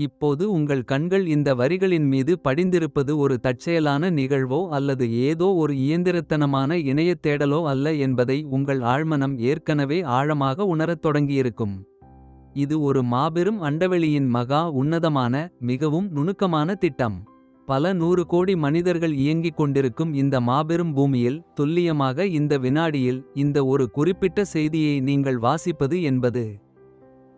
இப்போது உங்கள் கண்கள் இந்த வரிகளின் மீது படிந்திருப்பது ஒரு தற்செயலான நிகழ்வோ அல்லது ஏதோ ஒரு இயந்திரத்தனமான இணையத் தேடலோ அல்ல என்பதை உங்கள் ஆழ்மனம் ஏற்கனவே ஆழமாக உணரத் தொடங்கியிருக்கும். இது ஒரு மாபெரும் அண்டவெளியின் மகா உன்னதமான மிகவும் நுணுக்கமான திட்டம். பல நூறு கோடி மனிதர்கள் இயங்கிக் கொண்டிருக்கும் இந்த மாபெரும் பூமியில். துல்லியமாக இந்த வினாடியில் இந்த ஒரு குறிப்பிட்ட செய்தியை நீங்கள் வாசிப்பது என்பது.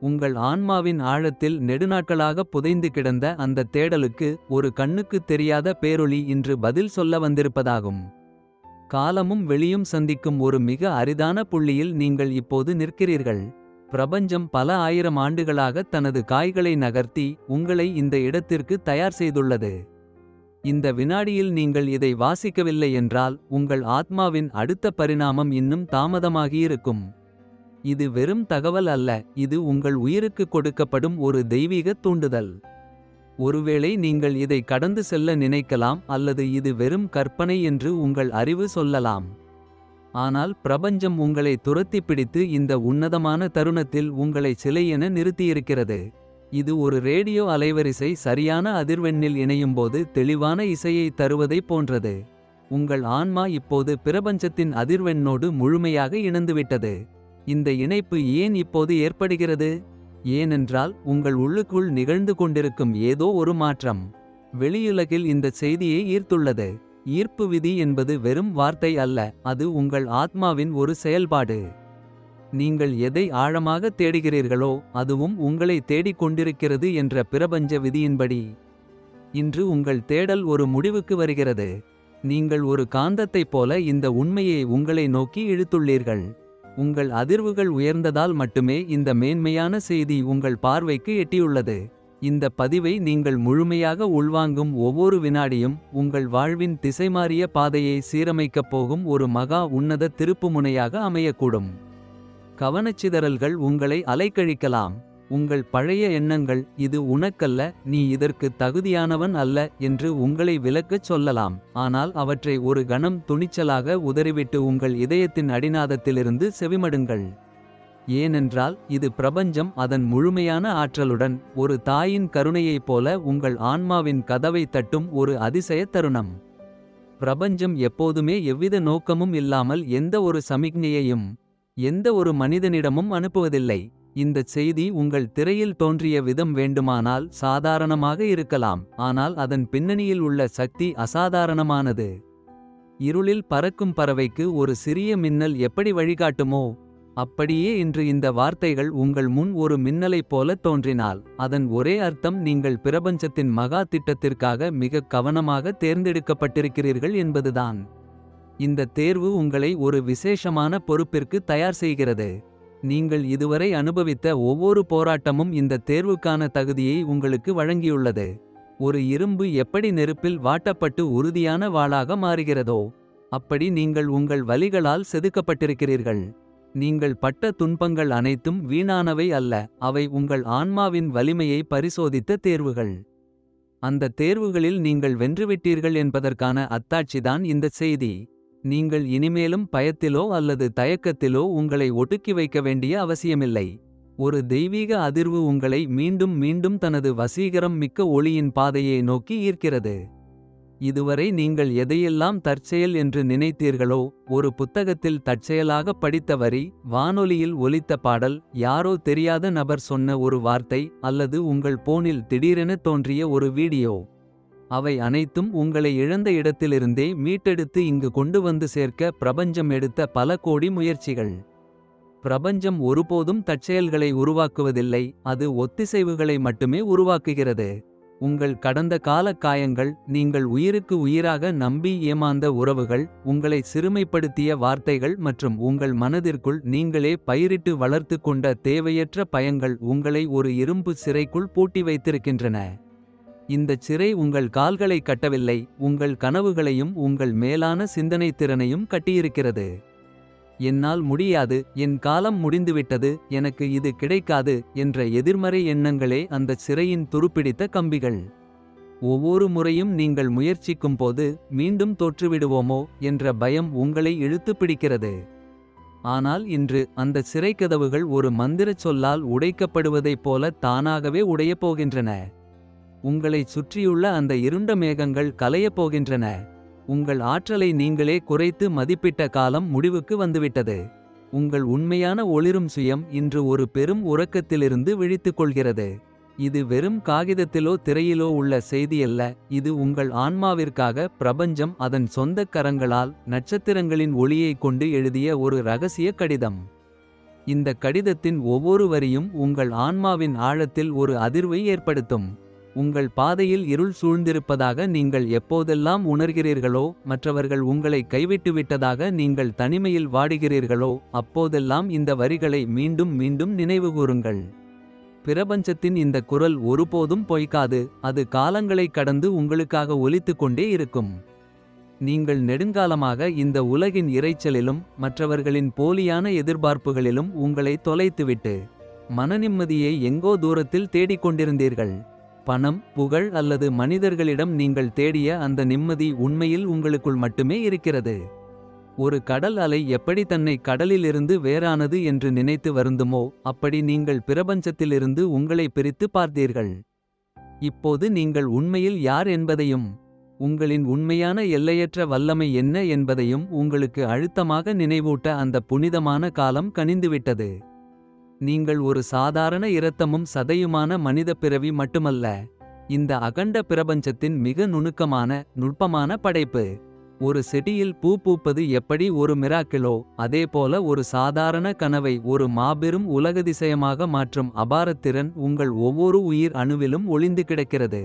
உங்கள் ஆன்மாவின் ஆழத்தில் நெடுநாட்களாக புதைந்து கிடந்த அந்த தேடலுக்கு. ஒரு கண்ணுக்குத் தெரியாத பேரொளி இன்று பதில் சொல்ல வந்திருப்பதாகும். காலமும் வெளியும் சந்திக்கும் ஒரு மிக அரிதான புள்ளியில் நீங்கள் இப்போது நிற்கிறீர்கள். பிரபஞ்சம் பல ஆயிரம் ஆண்டுகளாக தனது காய்களை நகர்த்தி. உங்களை இந்த இடத்திற்கு தயார் செய்துள்ளது. இந்த வினாடியில் நீங்கள் இதை வாசிக்கவில்லை என்றால். உங்கள் ஆத்மாவின் அடுத்த பரிணாமம் இன்னும் தாமதமாகியிருக்கும். இது வெறும் தகவல் அல்ல இது உங்கள் உயிருக்கு கொடுக்கப்படும் ஒரு தெய்வீக தூண்டுதல். ஒருவேளை நீங்கள் இதை கடந்து செல்ல நினைக்கலாம் அல்லது இது வெறும் கற்பனை என்று உங்கள் அறிவு சொல்லலாம். ஆனால் பிரபஞ்சம் உங்களை துரத்திப் பிடித்து இந்த உன்னதமான தருணத்தில் உங்களை சிலை என நிறுத்தியிருக்கிறது. இது ஒரு ரேடியோ அலைவரிசை சரியான அதிர்வெண்ணில் இணையும்போது தெளிவான இசையை தருவதைப் போன்றது. உங்கள் ஆன்மா இப்போது பிரபஞ்சத்தின் அதிர்வெண்ணோடு முழுமையாக இணைந்துவிட்டது. இந்த இணைப்பு ஏன் இப்போது ஏற்படுகிறது. ஏனென்றால் உங்கள் உள்ளுக்குள் நிகழ்ந்து கொண்டிருக்கும் ஏதோ ஒரு மாற்றம். வெளியுலகில் இந்த செய்தியை ஈர்த்துள்ளது. ஈர்ப்பு விதி என்பது வெறும் வார்த்தை அல்ல அது உங்கள் ஆத்மாவின் ஒரு செயல்பாடு. நீங்கள் எதை ஆழமாக தேடுகிறீர்களோ அதுவும் உங்களை தேடிக் கொண்டிருக்கிறது என்ற பிரபஞ்ச விதியின்படி. இன்று உங்கள் தேடல் ஒரு முடிவுக்கு வருகிறது. நீங்கள் ஒரு காந்தத்தைப் போல இந்த உண்மையை உங்களை நோக்கி இழுத்துள்ளீர்கள். உங்கள் அதிர்வுகள் உயர்ந்ததால் மட்டுமே இந்த மேன்மையான செய்தி உங்கள் பார்வைக்கு எட்டியுள்ளது. இந்த பதிவை நீங்கள் முழுமையாக உள்வாங்கும் ஒவ்வொரு வினாடியும். உங்கள் வாழ்வின் திசைமாறிய பாதையை சீரமைக்கப் போகும் ஒரு மகா உன்னத திருப்புமுனையாக அமையக்கூடும். கவனச்சிதறல்கள் உங்களை அலைக்கழிக்கலாம். உங்கள் பழைய எண்ணங்கள் இது உனக்கல்ல நீ இதற்கு தகுதியானவன் அல்ல என்று உங்களை விலக்கச் சொல்லலாம். ஆனால் அவற்றை ஒரு கணம் துணிச்சலாக உதறிவிட்டு உங்கள் இதயத்தின் அடிநாதத்திலிருந்து செவிமடுங்கள். ஏனென்றால் இது பிரபஞ்சம் அதன் முழுமையான ஆற்றலுடன். ஒரு தாயின் கருணையைப் போல உங்கள் ஆன்மாவின் கதவை தட்டும் ஒரு அதிசய தருணம். பிரபஞ்சம் எப்போதுமே எவ்வித நோக்கமும் இல்லாமல் எந்த ஒரு சமிக்ஞையையும். எந்த ஒரு மனிதனிடமும் அனுப்புவதில்லை. இந்தச் செய்தி உங்கள் திரையில் தோன்றிய விதம் வேண்டுமானால் சாதாரணமாக இருக்கலாம். ஆனால் அதன் பின்னணியில் உள்ள சக்தி அசாதாரணமானது. இருளில் பறக்கும் பறவைக்கு ஒரு சிறிய மின்னல் எப்படி வழிகாட்டுமோ. அப்படியே இன்று இந்த வார்த்தைகள் உங்கள் முன் ஒரு மின்னலைப் போல தோன்றினால். அதன் ஒரே அர்த்தம் நீங்கள் பிரபஞ்சத்தின் மகா திட்டத்திற்காக மிகக் கவனமாக தேர்ந்தெடுக்கப்பட்டிருக்கிறீர்கள் என்பதுதான். இந்த தேர்வு உங்களை ஒரு விசேஷமான பொறுப்பிற்கு தயார் செய்கிறது. நீங்கள் இதுவரை அனுபவித்த ஒவ்வொரு போராட்டமும் இந்த தேர்வுக்கான தகுதியை உங்களுக்கு வழங்கியுள்ளது. ஒரு இரும்பு எப்படி நெருப்பில் வாட்டப்பட்டு உறுதியான வாளாக மாறுகிறதோ. அப்படி நீங்கள் உங்கள் வலிகளால் செதுக்கப்பட்டிருக்கிறீர்கள். நீங்கள் பட்ட துன்பங்கள் அனைத்தும் வீணானவை அல்ல அவை உங்கள் ஆன்மாவின் வலிமையை பரிசோதித்த தேர்வுகள். அந்த தேர்வுகளில் நீங்கள் வென்றுவிட்டீர்கள் என்பதற்கான அத்தாட்சிதான் இந்தச் செய்தி. நீங்கள் இனிமேலும் பயத்திலோ அல்லது தயக்கத்திலோ உங்களை ஒடுக்கி வைக்க வேண்டிய அவசியமில்லை. ஒரு தெய்வீக அதிர்வு உங்களை மீண்டும் மீண்டும் தனது வசீகரம் மிக்க ஒளியின் பாதையை நோக்கி ஈர்க்கிறது. இதுவரை நீங்கள் எதையெல்லாம் தற்செயல் என்று நினைத்தீர்களோ. ஒரு புத்தகத்தில் தற்செயலாக படித்த வரி வானொலியில் ஒலித்த பாடல். யாரோ தெரியாத நபர் சொன்ன ஒரு வார்த்தை அல்லது உங்கள் போனில் திடீரென தோன்றிய ஒரு வீடியோ. அவை அனைத்தும் உங்களை இழந்த இடத்திலிருந்தே மீட்டெடுத்து இங்கு கொண்டு வந்து சேர்க்க பிரபஞ்சம் எடுத்த பல கோடி முயற்சிகள். பிரபஞ்சம் ஒருபோதும் தற்செயல்களை உருவாக்குவதில்லை அது ஒத்திசைவுகளை மட்டுமே உருவாக்குகிறது. உங்கள் கடந்த கால காயங்கள் நீங்கள் உயிருக்கு உயிராக நம்பி ஏமாந்த உறவுகள். உங்களை சிறுமைப்படுத்திய வார்த்தைகள் மற்றும் உங்கள் மனதிற்குள் நீங்களே பயிரிட்டு வளர்த்து கொண்ட தேவையற்ற பயங்கள் உங்களை ஒரு இரும்பு சிறைக்குள் பூட்டி வைத்திருக்கின்றன. இந்தச் சிறை உங்கள் கால்களை கட்டவில்லை உங்கள் கனவுகளையும் உங்கள் மேலான சிந்தனைத் திறனையும் கட்டியிருக்கிறது. என்னால் முடியாது என் காலம் முடிந்துவிட்டது எனக்கு இது கிடைக்காது என்ற எதிர்மறை எண்ணங்களே அந்தச் சிறையின் துருப்பிடித்த கம்பிகள். ஒவ்வொரு முறையும் நீங்கள் முயற்சிக்கும்போது மீண்டும் தோற்றுவிடுவோமோ என்ற பயம் உங்களை இழுத்துப் பிடிக்கிறது. ஆனால் இன்று அந்த சிறைக்கதவுகள் ஒரு மந்திரச் சொல்லால் உடைக்கப்படுவதைப் போல தானாகவே உடையப் போகின்றன. உங்களைச் சுற்றியுள்ள அந்த இருண்ட மேகங்கள் கலையப் போகின்றன. உங்கள் ஆற்றலை நீங்களே குறைத்து மதிப்பிட்ட காலம் முடிவுக்கு வந்துவிட்டது. உங்கள் உண்மையான ஒளிரும் சுயம் இன்று ஒரு பெரும் உறக்கத்திலிருந்து விழித்துக் கொள்கிறது. இது வெறும் காகிதத்திலோ திரையிலோ உள்ள செய்தியல்ல இது உங்கள் ஆன்மாவிற்காக பிரபஞ்சம் அதன் சொந்தக் கரங்களால் நட்சத்திரங்களின் ஒளியைக் கொண்டு எழுதிய ஒரு ரகசிய கடிதம். இந்த கடிதத்தின் ஒவ்வொரு வரியும் உங்கள் ஆன்மாவின் ஆழத்தில் ஒரு அதிர்வை ஏற்படுத்தும். உங்கள் பாதையில் இருள் சூழ்ந்திருப்பதாக நீங்கள் எப்போதெல்லாம் உணர்கிறீர்களோ மற்றவர்கள் உங்களை கைவிட்டுவிட்டதாக நீங்கள் தனிமையில் வாடுகிறீர்களோ அப்போதெல்லாம் இந்த வரிகளை மீண்டும் மீண்டும் நினைவுகூருங்கள் பிரபஞ்சத்தின் இந்த குரல் ஒருபோதும் பொய்க்காது அது காலங்களை கடந்து உங்களுக்காக ஒலித்து கொண்டே இருக்கும். நீங்கள் நெடுங்காலமாக இந்த உலகின் இரைச்சலிலும் மற்றவர்களின் போலியான எதிர்பார்ப்புகளிலும் உங்களை தொலைத்துவிட்டு மனநிம்மதியை எங்கோ தூரத்தில் தேடிக் கொண்டிருந்தீர்கள் பணம் புகழ் அல்லது மனிதர்களிடம் நீங்கள் தேடிய அந்த நிம்மதி உண்மையில் உங்களுக்குள் மட்டுமே இருக்கிறது. ஒரு கடல் அலை எப்படி தன்னை கடலிலிருந்து வேறானது என்று நினைத்து வருந்துமோ அப்படி நீங்கள் பிரபஞ்சத்திலிருந்து உங்களை பிரித்து பார்த்தீர்கள். இப்போது நீங்கள் உண்மையில் யார் என்பதையும் உங்களின் உண்மையான எல்லையற்ற வல்லமை என்ன என்பதையும் உங்களுக்கு அழுத்தமாக நினைவூட்ட அந்த புனிதமான காலம் கனிந்துவிட்டது. நீங்கள் ஒரு சாதாரண இரத்தமும் சதையுமான மனித பிறவி மட்டுமல்ல இந்த அகண்ட பிரபஞ்சத்தின் மிக நுணுக்கமான நுட்பமான படைப்பு. ஒரு செடியில் பூ பூப்பது எப்படி ஒரு மிராக்கிளோ அதேபோல ஒரு சாதாரண கனவை ஒரு மாபெரும் உலகதிசயமாக மாற்றும் அபாரத்திறன் உங்கள் ஒவ்வொரு உயிர் அணுவிலும் ஒளிந்து கிடக்கிறது.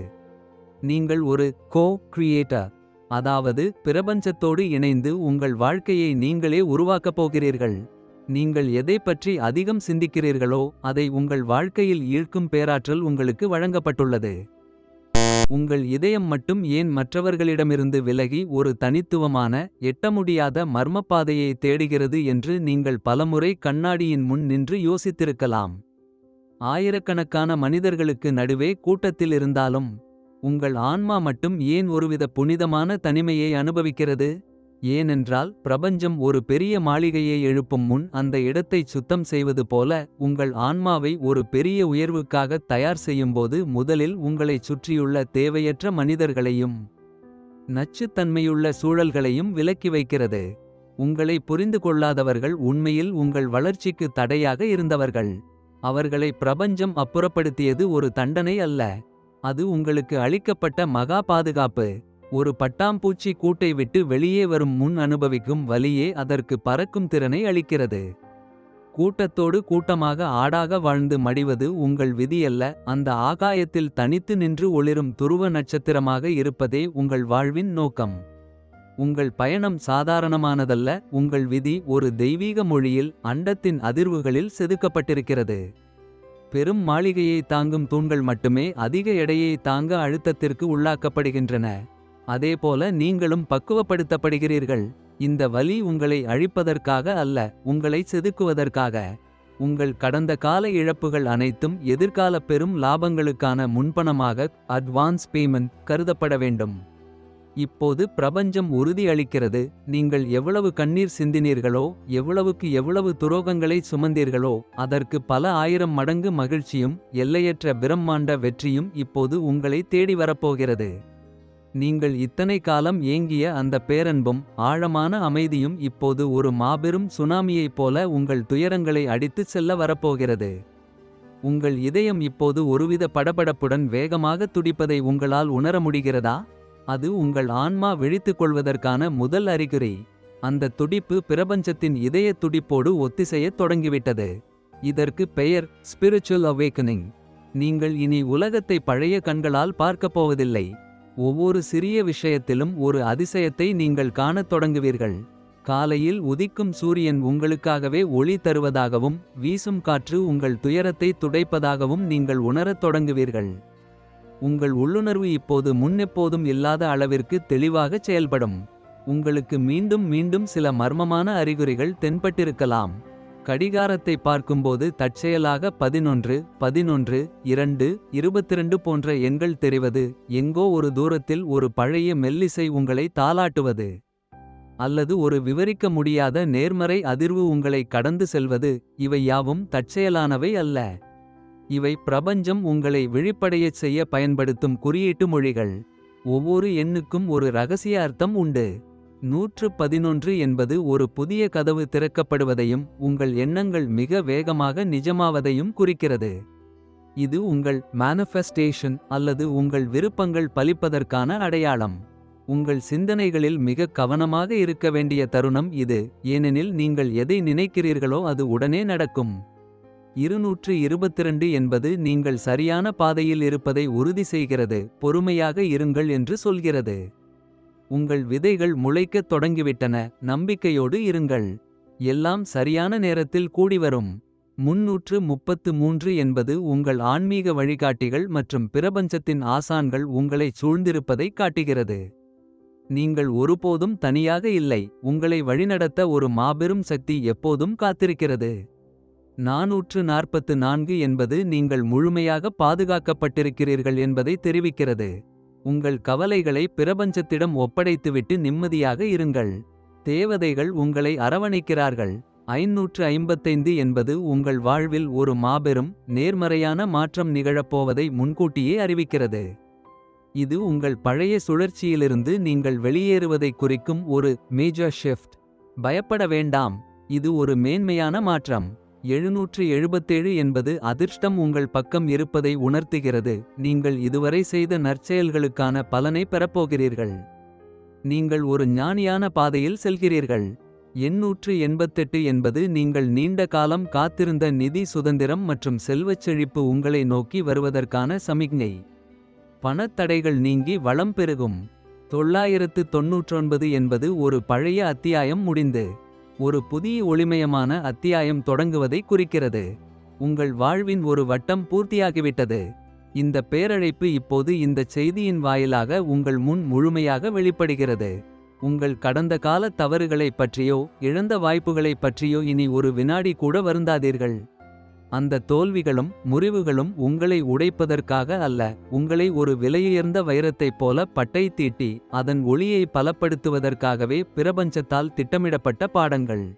நீங்கள் ஒரு கோ கிரியேட்டர் அதாவது பிரபஞ்சத்தோடு இணைந்து உங்கள் வாழ்க்கையை நீங்களே உருவாக்கப் போகிறீர்கள். நீங்கள் எதை பற்றி அதிகம் சிந்திக்கிறீர்களோ அதை உங்கள் வாழ்க்கையில் ஈர்க்கும் பேராற்றல் உங்களுக்கு வழங்கப்பட்டுள்ளது. உங்கள் இதயம் மட்டும் ஏன் மற்றவர்களிடமிருந்து விலகி ஒரு தனித்துவமான எட்ட முடியாத மர்மப்பாதையை தேடுகிறது என்று நீங்கள் பலமுறை கண்ணாடியின் முன் நின்று யோசித்திருக்கலாம். ஆயிரக்கணக்கான மனிதர்களுக்கு நடுவே கூட்டத்தில் இருந்தாலும் உங்கள் ஆன்மா மட்டும் ஏன் ஒருவித புனிதமான தனிமையை அனுபவிக்கிறது? ஏனென்றால் பிரபஞ்சம் ஒரு பெரிய மாளிகையை எழுப்பும் முன் அந்த இடத்தைச் சுத்தம் செய்வது போல உங்கள் ஆன்மாவை ஒரு பெரிய உயர்வுக்காக தயார் செய்யும்போது முதலில் உங்களைச் சுற்றியுள்ள தேவையற்ற மனிதர்களையும் நச்சுத்தன்மையுள்ள சூழல்களையும் விலக்கி வைக்கிறது. உங்களை புரிந்து கொள்ளாதவர்கள் உண்மையில் உங்கள் வளர்ச்சிக்கு தடையாக இருந்தவர்கள். அவர்களை பிரபஞ்சம் அப்புறப்படுத்தியது ஒரு தண்டனை அல்ல. அது உங்களுக்கு அளிக்கப்பட்ட மகா பாதுகாப்பு. ஒரு பட்டாம்பூச்சி கூட்டை விட்டு வெளியே வரும் முன் அனுபவிக்கும் வலியே அதற்கு பறக்கும் திறனை அளிக்கிறது. கூட்டத்தோடு கூட்டமாக ஆடாக வாழ்ந்து மடிவது உங்கள் விதியல்ல அந்த ஆகாயத்தில் தனித்து நின்று ஒளிரும் துருவ நட்சத்திரமாக இருப்பதே உங்கள் வாழ்வின் நோக்கம். உங்கள் பயணம் சாதாரணமானதல்ல உங்கள் விதி ஒரு தெய்வீக மொழியில் அண்டத்தின் அதிர்வுகளில் செதுக்கப்பட்டிருக்கிறது. பெரும் மாளிகையை தாங்கும் தூண்கள் மட்டுமே அதிக எடையை தாங்க அழுத்தத்திற்கு உள்ளாக்கப்படுகின்றன. அதேபோல நீங்களும் பக்குவப்படுத்தப்படுகிறீர்கள். இந்த வலி உங்களை அழிப்பதற்காக அல்ல உங்களை செதுக்குவதற்காக. உங்கள் கடந்த கால இழப்புகள் அனைத்தும் எதிர்கால பெரும் லாபங்களுக்கான முன்பணமாக அட்வான்ஸ் பேமெண்ட் கருதப்பட வேண்டும். இப்போது பிரபஞ்சம் உறுதியளிக்கிறது. நீங்கள் எவ்வளவு கண்ணீர் சிந்தினீர்களோ எவ்வளவுக்கு எவ்வளவு துரோகங்களை சுமந்தீர்களோ அதற்கு பல ஆயிரம் மடங்கு மகிழ்ச்சியும் எல்லையற்ற பிரம்மாண்ட வெற்றியும் இப்போது உங்களை தேடி வரப்போகிறது. நீங்கள் இத்தனை காலம் ஏங்கிய அந்த பேரன்பும் ஆழமான அமைதியும் இப்போது ஒரு மாபெரும் சுனாமியைப் போல உங்கள் துயரங்களை அடித்துச் செல்ல வரப்போகிறது. உங்கள் இதயம் இப்போது ஒருவித படபடப்புடன் வேகமாக துடிப்பதை உங்களால் உணர முடிகிறதா? அது உங்கள் ஆன்மா விழித்துக் கொள்வதற்கான முதல் அறிகுறி. அந்த துடிப்பு பிரபஞ்சத்தின் இதய துடிப்போடு ஒத்திசையத் தொடங்கிவிட்டது. இதற்கு பெயர் ஸ்பிரிச்சுவல் அவேக்கனிங் நீங்கள் இனி உலகத்தை பழைய கண்களால் பார்க்கப் போவதில்லை. ஒவ்வொரு சிறிய விஷயத்திலும் ஒரு அதிசயத்தை நீங்கள் காணத் தொடங்குவீர்கள். காலையில் உதிக்கும் சூரியன் உங்களுக்காகவே ஒளி தருவதாகவும் வீசும் காற்று உங்கள் துயரத்தை துடைப்பதாகவும் நீங்கள் உணரத் தொடங்குவீர்கள். உங்கள் உள்ளுணர்வு இப்போது முன்னெப்போதும் இல்லாத அளவிற்கு தெளிவாகச் செயல்படும். உங்களுக்கு மீண்டும் மீண்டும் சில மர்மமான அறிகுறிகள் தென்பட்டிருக்கலாம். கடிகாரத்தை பார்க்கும்போது தற்செயலாக பதினொன்று பதினொன்று இரண்டு இருபத்திரண்டு போன்ற எண்கள் தெரிவது எங்கோ ஒரு தூரத்தில் ஒரு பழைய மெல்லிசை உங்களை தாளாட்டுவது அல்லது ஒரு விவரிக்க முடியாத நேர்மறை அதிர்வு உங்களை கடந்து செல்வது இவை யாவும் தற்செயலானவை அல்ல. இவை பிரபஞ்சம் உங்களை விழிப்படையச் செய்ய பயன்படுத்தும் குறியீட்டு மொழிகள். ஒவ்வொரு எண்ணுக்கும் ஒரு ரகசிய அர்த்தம் உண்டு. நூற்று பதினொன்று என்பது ஒரு புதிய கதவு திறக்கப்படுவதையும் உங்கள் எண்ணங்கள் மிக வேகமாக நிஜமாவதையும் குறிக்கிறது. இது உங்கள் மேனிஃபெஸ்டேஷன் அல்லது உங்கள் விருப்பங்கள் பலிப்பதற்கான அடையாளம். உங்கள் சிந்தனைகளில் மிக கவனமாக இருக்க வேண்டிய தருணம் இது ஏனெனில் நீங்கள் எதை நினைக்கிறீர்களோ அது உடனே நடக்கும். இருநூற்று இருபத்திரண்டு என்பது நீங்கள் சரியான பாதையில் இருப்பதை உறுதி செய்கிறது பொறுமையாக இருங்கள் என்று சொல்கிறது. உங்கள் விதைகள் முளைக்கத் தொடங்கிவிட்டன. நம்பிக்கையோடு இருங்கள். எல்லாம் சரியான நேரத்தில் கூடிவரும். முன்னூற்று முப்பத்து மூன்று என்பது உங்கள் ஆன்மீக வழிகாட்டிகள் மற்றும் பிரபஞ்சத்தின் ஆசான்கள் உங்களைச் சூழ்ந்திருப்பதைக் காட்டுகிறது. நீங்கள் ஒருபோதும் தனியாக இல்லை. உங்களை வழிநடத்த ஒரு மாபெரும் சக்தி எப்போதும் காத்திருக்கிறது. நாநூற்று நாற்பத்து நான்கு என்பது நீங்கள் முழுமையாக பாதுகாக்கப்பட்டிருக்கிறீர்கள் என்பதை தெரிவிக்கிறது. உங்கள் கவலைகளை பிரபஞ்சத்திடம் ஒப்படைத்துவிட்டு நிம்மதியாக இருங்கள். தேவதைகள் உங்களை அரவணைக்கிறார்கள். ஐநூற்று ஐம்பத்தைந்து என்பது உங்கள் வாழ்வில் ஒரு மாபெரும் நேர்மறையான மாற்றம் நிகழப்போவதை முன்கூட்டியே அறிவிக்கிறது. இது உங்கள் பழைய சுழற்சியிலிருந்து நீங்கள் வெளியேறுவதைக் குறிக்கும் ஒரு மேஜர் ஷிஃப்ட் பயப்பட வேண்டாம். இது ஒரு மேன்மையான மாற்றம். எழுநூற்று எழுபத்தேழு என்பது அதிர்ஷ்டம் உங்கள் பக்கம் இருப்பதை உணர்த்துகிறது. நீங்கள் இதுவரை செய்த நற்செயல்களுக்கான பலனை பெறப்போகிறீர்கள். நீங்கள் ஒரு ஞானியான பாதையில் செல்கிறீர்கள். எண்ணூற்று எண்பத்தெட்டு என்பது நீங்கள் நீண்ட காலம் காத்திருந்த நிதி சுதந்திரம் மற்றும் செல்வச் செழிப்பு உங்களை நோக்கி வருவதற்கான சமிக்ஞை. பணத்தடைகள் நீங்கி வளம் பெருகும். தொள்ளாயிரத்து தொன்னூற்றொன்பது என்பது ஒரு பழைய அத்தியாயம் முடிந்து. ஒரு புதிய ஒளிமயமான அத்தியாயம் தொடங்குவதை குறிக்கிறது. உங்கள் வாழ்வின் ஒரு வட்டம் பூர்த்தியாகிவிட்டது. இந்த பேரழைப்பு இப்போது இந்த செய்தியின் வாயிலாக உங்கள் முன் முழுமையாக வெளிப்படுகிறது. உங்கள் கடந்த கால தவறுகளைப் பற்றியோ இழந்த வாய்ப்புகளைப் பற்றியோ இனி ஒரு வினாடி கூட வருந்தாதீர்கள். அந்த தோல்விகளும் முறிவுகளும் உங்களை உடைப்பதற்காக அல்ல. உங்களை ஒரு விலையுயர்ந்த வைரத்தைப் போல பட்டை தீட்டி அதன் ஒளியை பலப்படுத்துவதற்காகவே பிரபஞ்சத்தால் திட்டமிடப்பட்ட பாடங்கள்.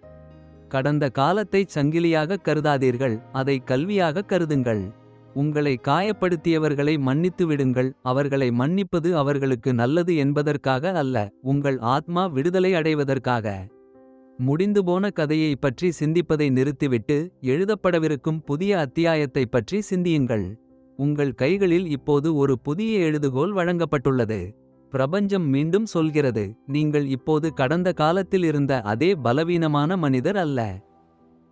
கடந்த காலத்தைச் சங்கிலியாக கருதாதீர்கள் அதை கல்வியாக கருதுங்கள். உங்களை காயப்படுத்தியவர்களை மன்னித்து விடுங்கள் அவர்களை மன்னிப்பது அவர்களுக்கு நல்லது என்பதற்காக அல்ல உங்கள் ஆத்மா விடுதலை அடைவதற்காக. முடிந்துபோன கதையைப் பற்றி சிந்திப்பதை நிறுத்திவிட்டு எழுதப்படவிருக்கும் புதிய அத்தியாயத்தைப் பற்றி சிந்தியுங்கள். உங்கள் கைகளில் இப்போது ஒரு புதிய எழுதுகோல் வழங்கப்பட்டுள்ளது. பிரபஞ்சம் மீண்டும் சொல்கிறது நீங்கள் இப்போது கடந்த காலத்தில் இருந்த அதே பலவீனமான மனிதர் அல்ல.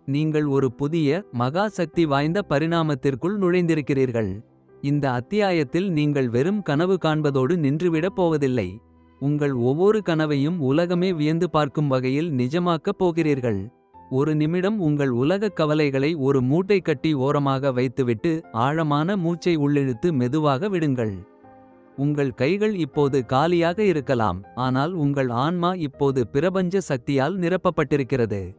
நீங்கள் ஒரு புதிய மகா சக்தி வாய்ந்த பரிணாமத்திற்குள் நுழைந்திருக்கிறீர்கள். இந்த அத்தியாயத்தில் நீங்கள் வெறும் கனவு காண்பதோடு நின்றுவிடப் போவதில்லை. உங்கள் ஒவ்வொரு கனவையும் உலகமே வியந்து பார்க்கும் வகையில் நிஜமாக்கப் போகிறீர்கள். ஒரு நிமிடம் உங்கள் உலகக் கவலைகளை ஒரு மூட்டை கட்டி ஓரமாக வைத்துவிட்டு ஆழமான மூச்சை உள்ளிழுத்து மெதுவாக விடுங்கள். உங்கள் கைகள் இப்போது காலியாக இருக்கலாம் ஆனால் உங்கள் ஆன்மா இப்போது பிரபஞ்ச சக்தியால் நிரப்பப்பட்டிருக்கிறது.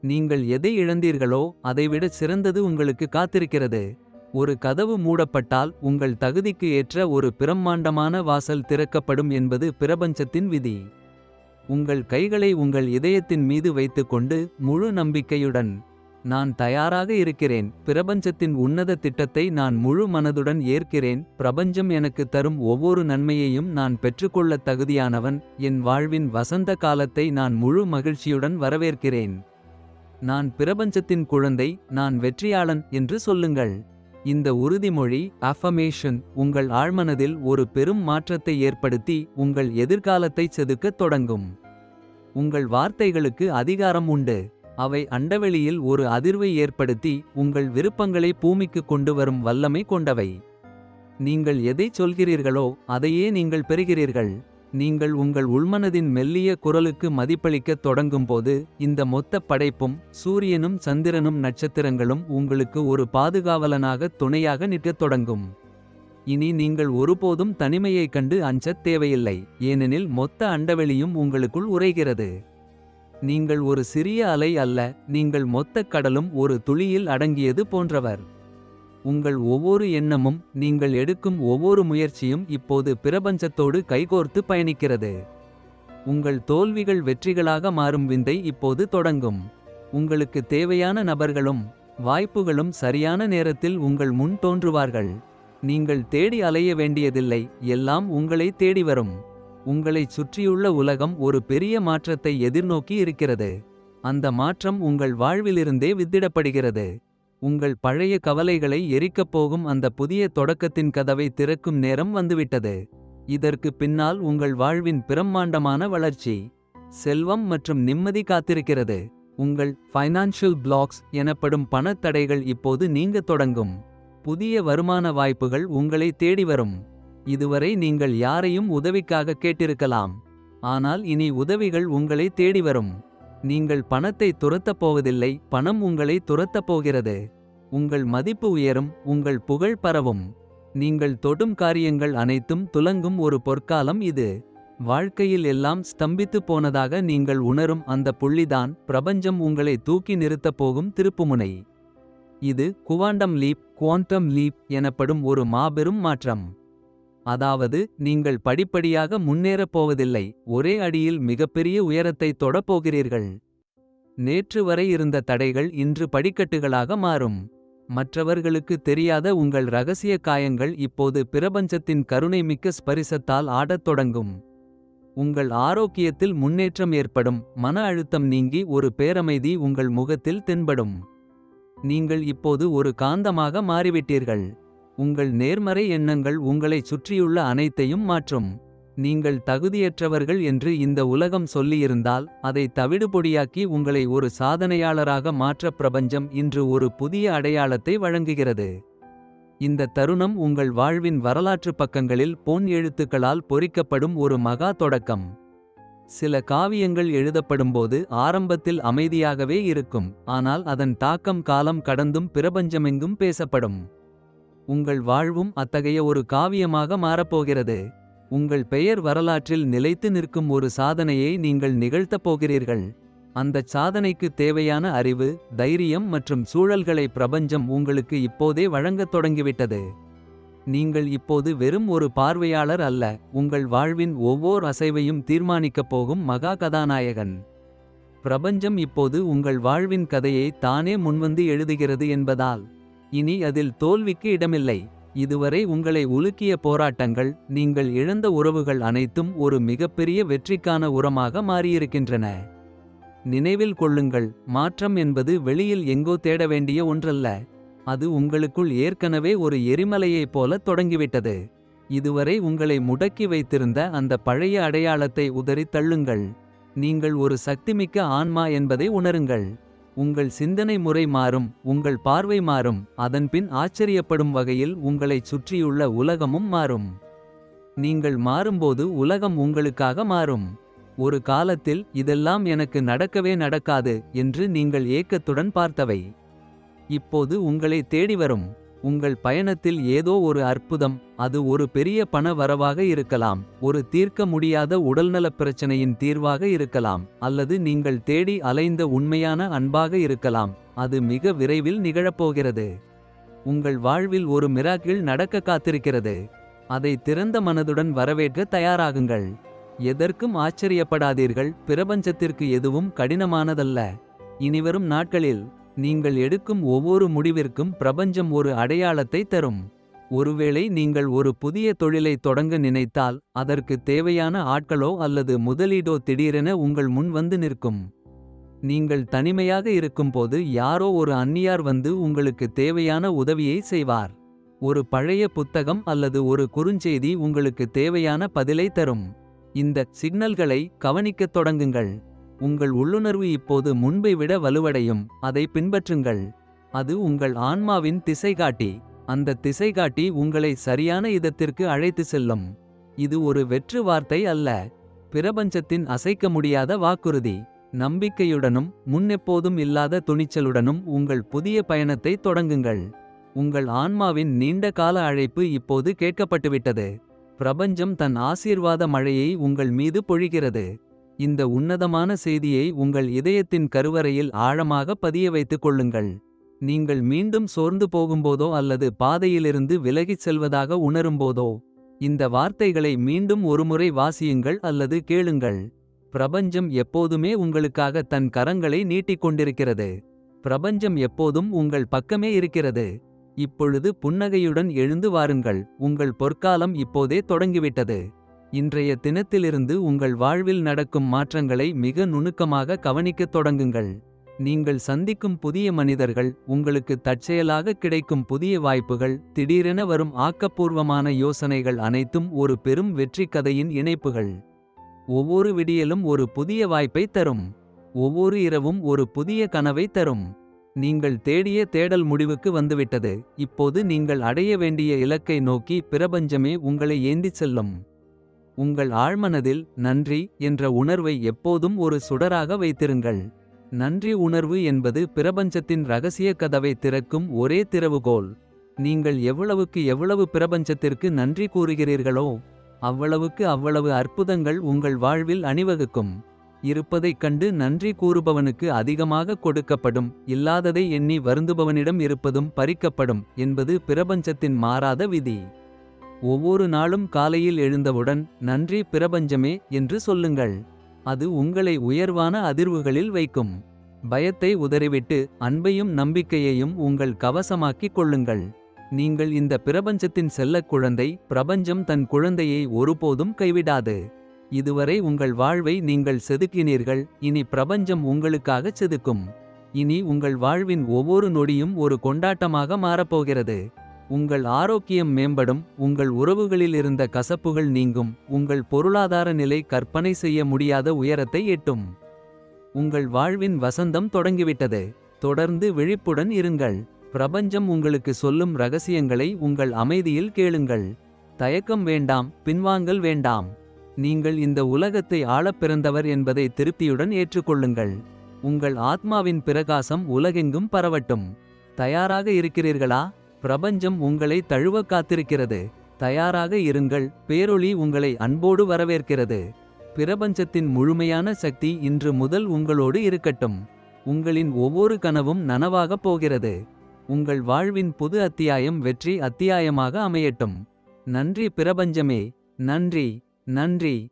நீங்கள் எதை இழந்தீர்களோ அதைவிட சிறந்தது உங்களுக்கு காத்திருக்கிறது. ஒரு கதவு மூடப்பட்டால் உங்கள் தகுதிக்கு ஏற்ற ஒரு பிரம்மாண்டமான வாசல் திறக்கப்படும் என்பது பிரபஞ்சத்தின் விதி. உங்கள் கைகளை உங்கள் இதயத்தின் மீது வைத்துக்கொண்டு முழு நம்பிக்கையுடன் நான் தயாராக இருக்கிறேன். பிரபஞ்சத்தின் உன்னத திட்டத்தை நான் முழு மனதுடன் ஏற்கிறேன். பிரபஞ்சம் எனக்கு தரும் ஒவ்வொரு நன்மையையும் நான் பெற்றுக்கொள்ளத் தகுதியானவன். என் வாழ்வின் வசந்த காலத்தை நான் முழு மகிழ்ச்சியுடன் வரவேற்கிறேன். நான் பிரபஞ்சத்தின் குழந்தை. நான் வெற்றியாளன் என்று சொல்லுங்கள். இந்த உறுதிமொழி அஃபமேஷன் உங்கள் ஆழ்மனதில் ஒரு பெரும் மாற்றத்தை ஏற்படுத்தி உங்கள் எதிர்காலத்தை செதுக்கத் தொடங்கும். உங்கள் வார்த்தைகளுக்கு அதிகாரம் உண்டு. அவை அண்டவெளியில் ஒரு அதிர்வை ஏற்படுத்தி உங்கள் விருப்பங்களை பூமிக்கு கொண்டு வரும் வல்லமை கொண்டவை. நீங்கள் எதைச் சொல்கிறீர்களோ அதையே நீங்கள் பெறுகிறீர்கள். நீங்கள் உங்கள் உள்மனதின் மெல்லிய குரலுக்கு மதிப்பளிக்கத் தொடங்கும்போது இந்த மொத்த படைப்பும் சூரியனும் சந்திரனும் நட்சத்திரங்களும் உங்களுக்கு ஒரு பாதுகாவலனாக துணையாக நிற்கத் தொடங்கும். இனி நீங்கள் ஒருபோதும் தனிமையைக் கண்டு அஞ்சத் தேவையில்லை ஏனெனில் மொத்த அண்டவெளியும் உங்களுக்குள் உரைகிறது நீங்கள் ஒரு சிறிய அலை அல்ல நீங்கள் மொத்தக் கடலும் ஒரு துளியில் அடங்கியது போன்றவர். உங்கள் ஒவ்வொரு எண்ணமும் நீங்கள் எடுக்கும் ஒவ்வொரு முயற்சியும் இப்போது பிரபஞ்சத்தோடு கைகோர்த்து பயணிக்கிறது உங்கள் தோல்விகள் வெற்றிகளாக மாறும் விந்தை இப்போது தொடங்கும் உங்களுக்கு தேவையான நபர்களும் வாய்ப்புகளும் சரியான நேரத்தில் உங்கள் முன் தோன்றுவார்கள். நீங்கள் தேடி அலைய வேண்டியதில்லை எல்லாம் உங்களை தேடி வரும். உங்களைச் சுற்றியுள்ள உலகம் ஒரு பெரிய மாற்றத்தை எதிர்நோக்கி இருக்கிறது. அந்த மாற்றம் உங்கள் வாழ்விலிருந்தே வித்திடப்படுகிறது. உங்கள் பழைய கவலைகளை எரிக்கப் போகும் அந்த புதிய தொடக்கத்தின் கதவை திறக்கும் நேரம் வந்துவிட்டது. இதற்கு பின்னால் உங்கள் வாழ்வின் பிரம்மாண்டமான வளர்ச்சி. செல்வம் மற்றும் நிம்மதி காத்திருக்கிறது. உங்கள் ஃபைனான்ஷியல் பிளாக்ஸ் எனப்படும் பணத் தடைகள் இப்போது நீங்கத் தொடங்கும். புதிய வருமான வாய்ப்புகள் உங்களை தேடி வரும். இதுவரை நீங்கள் யாரையும் உதவிக்காக கேட்டிருக்கலாம். ஆனால் இனி உதவிகள் உங்களை தேடி வரும். நீங்கள் பணத்தை துரத்தப் போவதில்லை பணம் உங்களை துரத்தப் போகிறது. உங்கள் மதிப்பு உயரும் உங்கள் புகழ் பரவும். நீங்கள் தொடும் காரியங்கள் அனைத்தும் துலங்கும் ஒரு பொற்காலம் இது. வாழ்க்கையில் எல்லாம் ஸ்தம்பித்துப் போனதாக நீங்கள் உணரும் அந்த புள்ளிதான். பிரபஞ்சம் உங்களை தூக்கி நிறுத்தப் போகும் திருப்புமுனை. இது குவாண்டம் லீப் குவாண்டம் லீப் எனப்படும் ஒரு மாபெரும் மாற்றம். அதாவது நீங்கள் படிப்படியாக முன்னேறப் போவதில்லை. ஒரே அடியில் மிகப்பெரிய உயரத்தைத் தொடப் போகிறீர்கள். நேற்று வரை இருந்த தடைகள் இன்று படிக்கட்டுகளாக மாறும். மற்றவர்களுக்கு தெரியாத உங்கள் ரகசிய காயங்கள் இப்போது பிரபஞ்சத்தின் கருணைமிக்க ஸ்பரிசத்தால் ஆடத் தொடங்கும். உங்கள் ஆரோக்கியத்தில் முன்னேற்றம் ஏற்படும் மன அழுத்தம் நீங்கி ஒரு பேரமைதி உங்கள் முகத்தில் தென்படும். நீங்கள் இப்போது ஒரு காந்தமாக மாறிவிட்டீர்கள். உங்கள் நேர்மறை எண்ணங்கள் உங்களைச் சுற்றியுள்ள அனைத்தையும் மாற்றும். நீங்கள் தகுதியற்றவர்கள் என்று இந்த உலகம் சொல்லியிருந்தால். அதை தவிடுபொடியாக்கி உங்களை ஒரு சாதனையாளராக மாற்ற பிரபஞ்சம் இன்று ஒரு புதிய அடையாளத்தை வழங்குகிறது. இந்த தருணம் உங்கள் வாழ்வின் வரலாற்றுப் பக்கங்களில் பொன் எழுத்துக்களால் பொறிக்கப்படும் ஒரு மகா தொடக்கம். சில காவியங்கள் எழுதப்படும்போது ஆரம்பத்தில் அமைதியாகவே இருக்கும். ஆனால் அதன் தாக்கம் காலம் கடந்தும் பிரபஞ்சமெங்கும் பேசப்படும். உங்கள் வாழ்வும் அத்தகைய ஒரு காவியமாக மாறப்போகிறது. உங்கள் பெயர் வரலாற்றில் நிலைத்து நிற்கும் ஒரு சாதனையை நீங்கள் நிகழ்த்தப் போகிறீர்கள். அந்தச் சாதனைக்கு தேவையான அறிவு தைரியம் மற்றும் சூழல்களை பிரபஞ்சம் உங்களுக்கு இப்போதே வழங்கத் தொடங்கிவிட்டது. நீங்கள் இப்போது வெறும் ஒரு பார்வையாளர் அல்ல உங்கள் வாழ்வின் ஒவ்வோர் அசைவையும் தீர்மானிக்கப் போகும் மகா கதாநாயகன். பிரபஞ்சம் இப்போது உங்கள் வாழ்வின் கதையை தானே முன்வந்து எழுதுகிறது என்பதால். இனி அதில் தோல்விக்கு இடமில்லை. இதுவரை உங்களை உலுக்கிய போராட்டங்கள் நீங்கள் இழந்த உறவுகள் அனைத்தும் ஒரு மிகப்பெரிய வெற்றிக்கான உரமாக மாறியிருக்கின்றன. நினைவில் கொள்ளுங்கள் மாற்றம் என்பது வெளியில் எங்கோ தேட வேண்டிய ஒன்றல்ல. அது உங்களுக்குள் ஏற்கனவே ஒரு எரிமலையைப் போல தொடங்கிவிட்டது. இதுவரை உங்களை முடக்கி வைத்திருந்த அந்த பழைய அடையாளத்தை உதறித் தள்ளுங்கள். நீங்கள் ஒரு சக்திமிக்க ஆன்மா என்பதை உணருங்கள். உங்கள் சிந்தனை முறை மாறும் உங்கள் பார்வை மாறும் அதன்பின் ஆச்சரியப்படும் வகையில் உங்களைச் சுற்றியுள்ள உலகமும் மாறும். நீங்கள் மாறும்போது உலகம் உங்களுக்காக மாறும். ஒரு காலத்தில் இதெல்லாம் எனக்கு நடக்கவே நடக்காது என்று நீங்கள் ஏக்கத்துடன் பார்த்தவை. இப்போது உங்களை தேடி வரும். உங்கள் பயணத்தில் ஏதோ ஒரு அற்புதம் அது ஒரு பெரிய பண வரவாக இருக்கலாம். ஒரு தீர்க்க முடியாத உடல்நலப் பிரச்சனையின் தீர்வாக இருக்கலாம். அல்லது நீங்கள் தேடி அலைந்த உண்மையான அன்பாக இருக்கலாம். அது மிக விரைவில் நிகழப்போகிறது. உங்கள் வாழ்வில் ஒரு மிராக்கிள் நடக்க காத்திருக்கிறது. அதை திறந்த மனதுடன் வரவேற்க தயாராகுங்கள். எதற்கும் ஆச்சரியப்படாதீர்கள் பிரபஞ்சத்திற்கு எதுவும் கடினமானதல்ல. இனிவரும் நாட்களில் நீங்கள் எடுக்கும் ஒவ்வொரு முடிவிற்கும் பிரபஞ்சம் ஒரு அடையாளத்தை தரும். ஒருவேளை நீங்கள் ஒரு புதிய தொழிலை தொடங்க நினைத்தால். அதற்கு தேவையான ஆட்களோ அல்லது முதலீடோ திடீரென உங்கள் முன் வந்து நிற்கும். நீங்கள் தனிமையாக இருக்கும்போது யாரோ ஒரு அந்நியார் வந்து உங்களுக்கு தேவையான உதவியை செய்வார். ஒரு பழைய புத்தகம் அல்லது ஒரு குறுஞ்செய்தி உங்களுக்கு தேவையான பதிலை தரும். இந்த சிக்னல்களை கவனிக்கத் தொடங்குங்கள். உங்கள் உள்ளுணர்வு இப்போது முன்பை விட வலுவடையும் அதை பின்பற்றுங்கள். அது உங்கள் ஆன்மாவின் திசைகாட்டி. அந்த திசைகாட்டி உங்களை சரியான இதத்திற்கு அழைத்து செல்லும். இது ஒரு வெற்று வார்த்தை அல்ல. பிரபஞ்சத்தின் அசைக்க முடியாத வாக்குறுதி. நம்பிக்கையுடனும் முன்னெப்போதும் இல்லாத துணிச்சலுடனும் உங்கள் புதிய பயணத்தை தொடங்குங்கள். உங்கள் ஆன்மாவின் நீண்ட கால அழைப்பு இப்போது கேட்கப்பட்டுவிட்டது. பிரபஞ்சம் தன் ஆசீர்வாத மழையை உங்கள் மீது பொழிகிறது. இந்த உன்னதமான செய்தியை உங்கள் இதயத்தின் கருவறையில் ஆழமாக பதிய வைத்துக் கொள்ளுங்கள். நீங்கள் மீண்டும் சோர்ந்து போகும்போதோ அல்லது பாதையிலிருந்து விலகிச் செல்வதாக உணரும்போதோ. இந்த வார்த்தைகளை மீண்டும் ஒருமுறை வாசியுங்கள் அல்லது கேளுங்கள். பிரபஞ்சம் எப்போதுமே உங்களுக்காக தன் கரங்களை நீட்டிக் கொண்டிருக்கிறது. பிரபஞ்சம் எப்போதும் உங்கள் பக்கமே இருக்கிறது. இப்பொழுது புன்னகையுடன் எழுந்து வாருங்கள். உங்கள் பொற்காலம் இப்போதே தொடங்கிவிட்டது. இன்றைய தினத்திலிருந்து உங்கள் வாழ்வில் நடக்கும் மாற்றங்களை மிக நுணுக்கமாக கவனிக்கத் தொடங்குங்கள். நீங்கள் சந்திக்கும் புதிய மனிதர்கள் உங்களுக்கு தற்செயலாக கிடைக்கும் புதிய வாய்ப்புகள். திடீரென வரும் ஆக்கப்பூர்வமான யோசனைகள் அனைத்தும் ஒரு பெரும் வெற்றி கதையின் இணைப்புகள். ஒவ்வொரு விடியலும் ஒரு புதிய வாய்ப்பை தரும். ஒவ்வொரு இரவும் ஒரு புதிய கனவை தரும். நீங்கள் தேடிய தேடல் முடிவுக்கு வந்துவிட்டது. இப்போது நீங்கள் அடைய வேண்டிய இலக்கை நோக்கி பிரபஞ்சமே உங்களை ஏந்திச் செல்லும். உங்கள் ஆழ்மனதில் நன்றி என்ற உணர்வை எப்போதும் ஒரு சுடராக வைத்திருங்கள். நன்றி உணர்வு என்பது பிரபஞ்சத்தின் ரகசிய கதவை திறக்கும் ஒரே திறவுகோல். நீங்கள் எவ்வளவுக்கு எவ்வளவு பிரபஞ்சத்திற்கு நன்றி கூறுகிறீர்களோ. அவ்வளவுக்கு அவ்வளவு அற்புதங்கள் உங்கள் வாழ்வில் அணிவகுக்கும். இருப்பதைக் கண்டு நன்றி கூறுபவனுக்கு அதிகமாக கொடுக்கப்படும். இல்லாததை எண்ணி வருந்துபவனிடம் இருப்பதும் பறிக்கப்படும். என்பது பிரபஞ்சத்தின் மாறாத விதி. ஒவ்வொரு நாளும் காலையில் எழுந்தவுடன் நன்றி பிரபஞ்சமே என்று சொல்லுங்கள். அது உங்களை உயர்வான அதிர்வுகளில் வைக்கும். பயத்தை உதறிவிட்டு அன்பையும் நம்பிக்கையையும் உங்கள் கவசமாக்கிக் கொள்ளுங்கள். நீங்கள் இந்த பிரபஞ்சத்தின் செல்லக் குழந்தை. பிரபஞ்சம் தன் குழந்தையை ஒருபோதும் கைவிடாது. இதுவரை உங்கள் வாழ்வை நீங்கள் செதுக்கினீர்கள். இனி பிரபஞ்சம் உங்களுக்காகச் செதுக்கும். இனி உங்கள் வாழ்வின் ஒவ்வொரு நொடியும் ஒரு கொண்டாட்டமாக மாறப்போகிறது. உங்கள் ஆரோக்கியம் மேம்படும் உங்கள் உறவுகளில் இருந்த கசப்புகள் நீங்கும். உங்கள் பொருளாதார நிலை கற்பனை செய்ய முடியாத உயரத்தை எட்டும். உங்கள் வாழ்வின் வசந்தம் தொடங்கிவிட்டது. தொடர்ந்து விழிப்புடன் இருங்கள். பிரபஞ்சம் உங்களுக்கு சொல்லும் ரகசியங்களை உங்கள் அமைதியில் கேளுங்கள். தயக்கம் வேண்டாம் பின்வாங்கல் வேண்டாம். நீங்கள் இந்த உலகத்தை ஆளப் பிறந்தவர் என்பதை திருப்தியுடன் ஏற்றுக்கொள்ளுங்கள். உங்கள் ஆத்மாவின் பிரகாசம் உலகெங்கும் பரவட்டும். தயாராக இருக்கிறீர்களா பிரபஞ்சம் உங்களை தழுவ காத்திருக்கிறது. தயாராக இருங்கள் பேரொளி உங்களை அன்போடு வரவேற்கிறது. பிரபஞ்சத்தின் முழுமையான சக்தி இன்று முதல் உங்களோடு இருக்கட்டும். உங்களின் ஒவ்வொரு கனவும் நனவாகப் போகிறது. உங்கள் வாழ்வின் புது அத்தியாயம் வெற்றி அத்தியாயமாக அமையட்டும். நன்றி பிரபஞ்சமே நன்றி நன்றி.